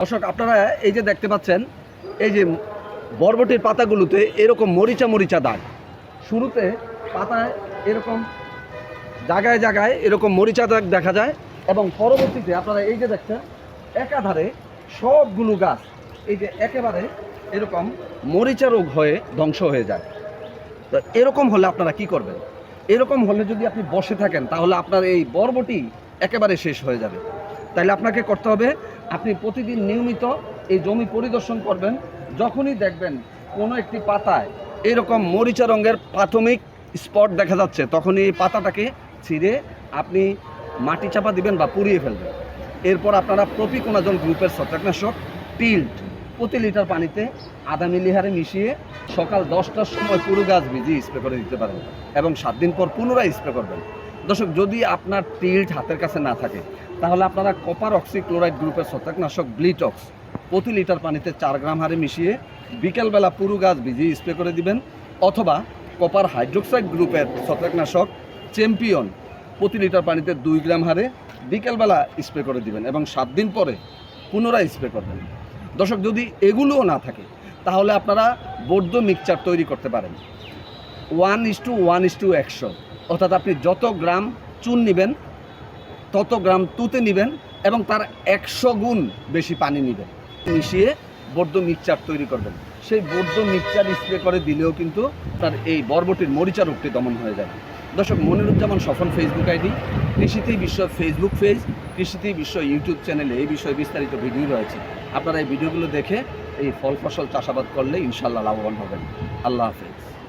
দর্শক, আপনারা এই যে দেখতে পাচ্ছেন, এই যে বরবটির পাতাগুলোতে এরকম মরিচা মরিচা দাগ। শুরুতে পাতায় এরকম জায়গায় জায়গায় এরকম মরিচা দাগ দেখা যায় এবং পরবর্তীতে আপনারা এই যে দেখছেন, একাধারে সবগুলো গাছ, এই যে একেবারে এরকম মরিচা রোগ হয়ে ধ্বংস হয়ে যায়। তো এরকম হলে আপনারা কি করবেন? এরকম হলে যদি আপনি বসে থাকেন, তাহলে আপনার এই বরবটি একেবারে শেষ হয়ে যাবে। তাইলে আপনাকে করতে হবে আপনি প্রতিদিন নিয়মিত এই জমি পরিদর্শন করবেন, যখনই দেখবেন কোনো একটি পাতায় এরকম মরিচা রঙের প্রাথমিক স্পট দেখা যাচ্ছে, তখনই এই পাতাটাকে ছিঁড়ে আপনি মাটি চাপা দিবেন বা পুড়িয়ে ফেলবেন। এরপর আপনারা প্রতিকোনাজন গ্রুপের ছত্রাকনাশক টিল্ট প্রতি লিটার পানিতে আধা মিলি হারে মিশিয়ে সকাল দশটার সময় পুরো গাছ ভিজিয়ে স্প্রে করে দিতে পারেন এবং সাত দিন পর পুনরায় স্প্রে করবেন। দর্শক, যদি আপনার টিল্ট হাতের কাছে না থাকে, তাহলে আপনারা কপার অক্সিক্লোরাইড গ্রুপের ছত্রাকনাশক ব্লিটক্স প্রতি লিটার পানিতে চার গ্রাম হারে মিশিয়ে বিকেলবেলা পুরু গাছ ভিজিয়ে স্প্রে করে দিবেন, অথবা কপার হাইড্রোক্সাইড গ্রুপের ছত্রাকনাশক চ্যাম্পিয়ন প্রতি লিটার পানিতে দুই গ্রাম হারে বিকেলবেলা স্প্রে করে দিবেন এবং সাত দিন পরে পুনরায় স্প্রে করবেন। দর্শক, যদি এগুলোও না থাকে, তাহলে আপনারা বৌদ্ধ মিক্সচার তৈরি করতে পারেন। One is to one is to একশো। অর্থাৎ আপনি যত গ্রাম চুন নেবেন, তত গ্রাম তুতে নেবেন এবং তার একশো গুণ বেশি পানি নেবেন। মিশিয়ে বৌদ্ধ মিক্সচার তৈরি করবেন। সেই বৌদ্ধ মিক্সচার স্প্রে করে দিলেও কিন্তু তার এই বরবটির মরিচা রোগটি দমন হয়ে যাবে। দর্শক, মনিরুজ্জামান সফল ফেসবুক আইডি, কৃষিতেই বিশ্ব ফেসবুক পেজ কৃষিতেই বিশ্ব ইউটিউব চ্যানেলে এই বিষয়ে বিস্তারিত ভিডিও রয়েছে। আপনারা এই ভিডিওগুলো দেখে এই ফল ফসল চাষাবাদ করলে ইনশাল্লাহ লাভবান হবেন। আল্লাহ হাফেজ।